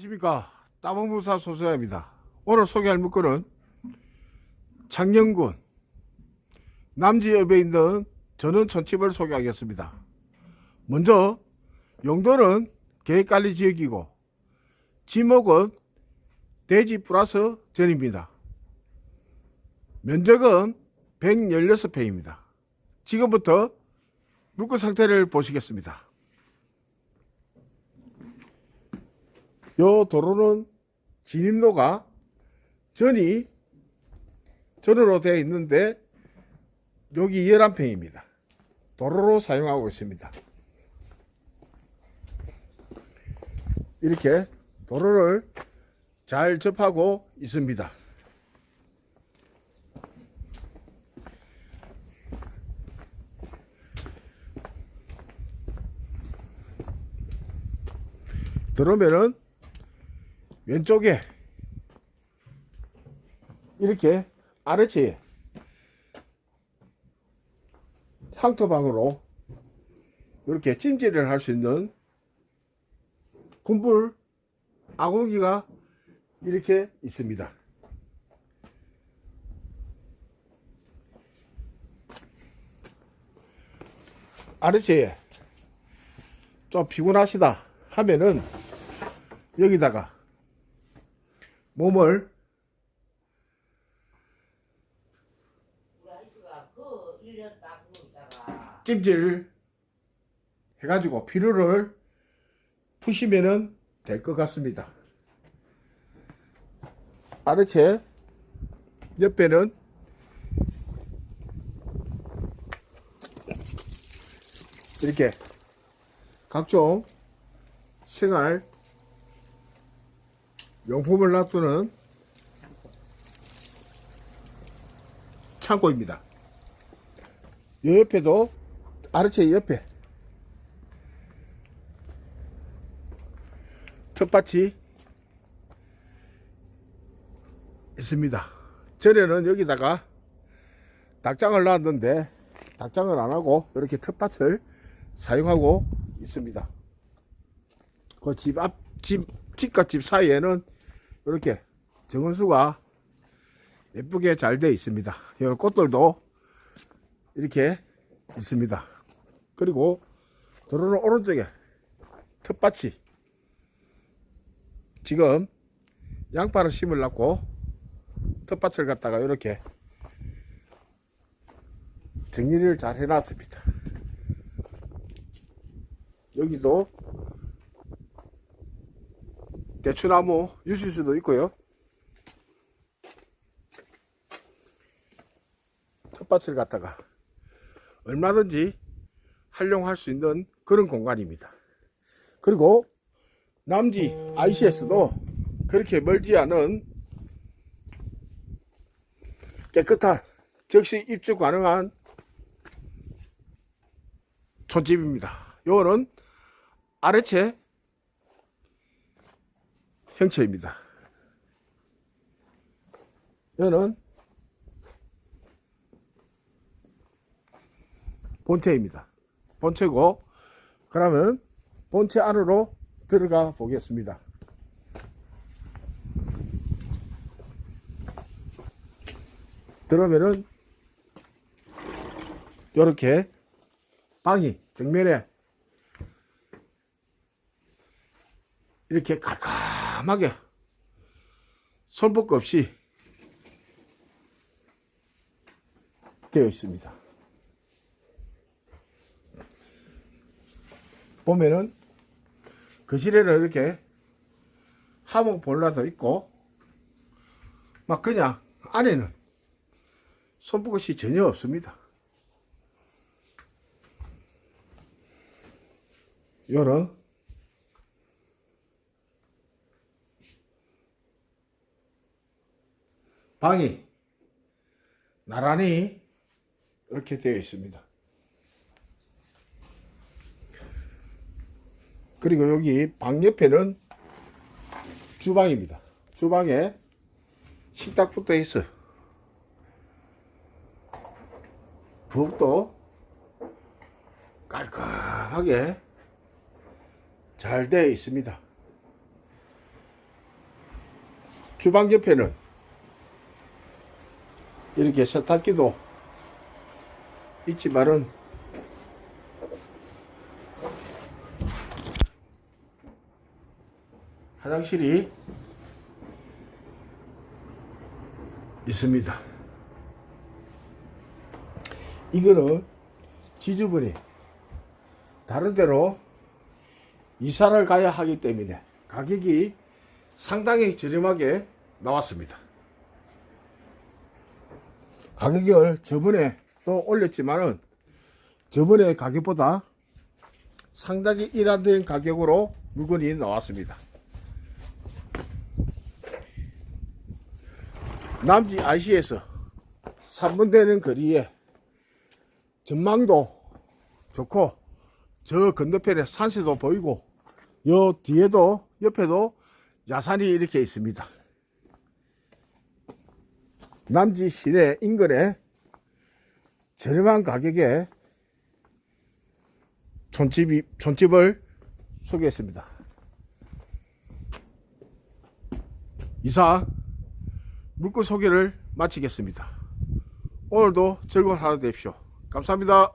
안녕하십니까. 따봉무사 소수야입니다. 오늘 소개할 물건은 창녕군 남지읍에 있는 전원촌집을 소개하겠습니다. 먼저 용도는 계획관리 지역이고 지목은 대지 플러스 전입니다. 면적은 116평입니다. 지금부터 물건 상태를 보시겠습니다 요 도로는 진입로가 전이 전으로 되어 있는데 여기 11평입니다. 도로로 사용하고 있습니다. 이렇게 도로를 잘 접하고 있습니다. 들어오면은 왼쪽에 이렇게 아래치에 향토방으로 이렇게 찜질을 할 수 있는 군불 아궁이가 이렇게 있습니다. 아래치에 좀 피곤하시다 하면은 여기다가 몸을 그 1년 딱 있다가 찜질 해가지고 피로를 푸시면은 될 것 같습니다. 아래채 옆에는 이렇게 각종 생활 용품을 놔두는 창고입니다. 이 옆에도 아래채 옆에 텃밭이 있습니다. 전에는 여기다가 닭장을 놨는데 닭장을 안 하고 이렇게 텃밭을 사용하고 있습니다. 그 집 앞, 집, 집과 집 사이에는 이렇게 정원수가 예쁘게 잘 되어 있습니다. 이 꽃들도 이렇게 있습니다. 그리고 도로는 오른쪽에 텃밭이 지금 양파를 심으려고 텃밭을 갖다가 이렇게 정리를 잘 해놨습니다. 여기도 대추나무 유실수도 있고요. 텃밭을 갖다가 얼마든지 활용할 수 있는 그런 공간입니다. 그리고 남지 ICS도 그렇게 멀지 않은 깨끗한 즉시 입주 가능한 촌집입니다. 요거는 아래채 형체입니다. 이거는 본체입니다. 본체고 그러면 본체 안으로 들어가 보겠습니다. 들어오면은 이렇게 방이 정면에 이렇게 깔 끔하게 손볼 없이 되어 있습니다. 보면은 거실에는 이렇게 하목 볼라도 있고 막 그냥 안에는 손볼 것이 전혀 없습니다. 요런 방이 나란히 이렇게 되어 있습니다. 그리고 여기 방 옆에는 주방입니다. 주방에 식탁 붙어 있어. 부엌도 깔끔하게 잘 되어 있습니다. 주방 옆에는 이렇게 세탁기도 있지만은 화장실이 있습니다. 이거는 지주분이 다른 데로 이사를 가야 하기 때문에 가격이 상당히 저렴하게 나왔습니다. 가격을 저번에 또 올렸지만은 저번에 가격보다 상당히 일환된 가격으로 물건이 나왔습니다. 남지 IC에서 3분 되는 거리에 전망도 좋고 저 건너편에 산세도 보이고 요 뒤에도 옆에도 야산이 이렇게 있습니다. 남지 시내 인근에 저렴한 가격에 촌집이, 촌집을 소개했습니다. 이상 물건 소개를 마치겠습니다. 오늘도 즐거운 하루 되십시오. 감사합니다.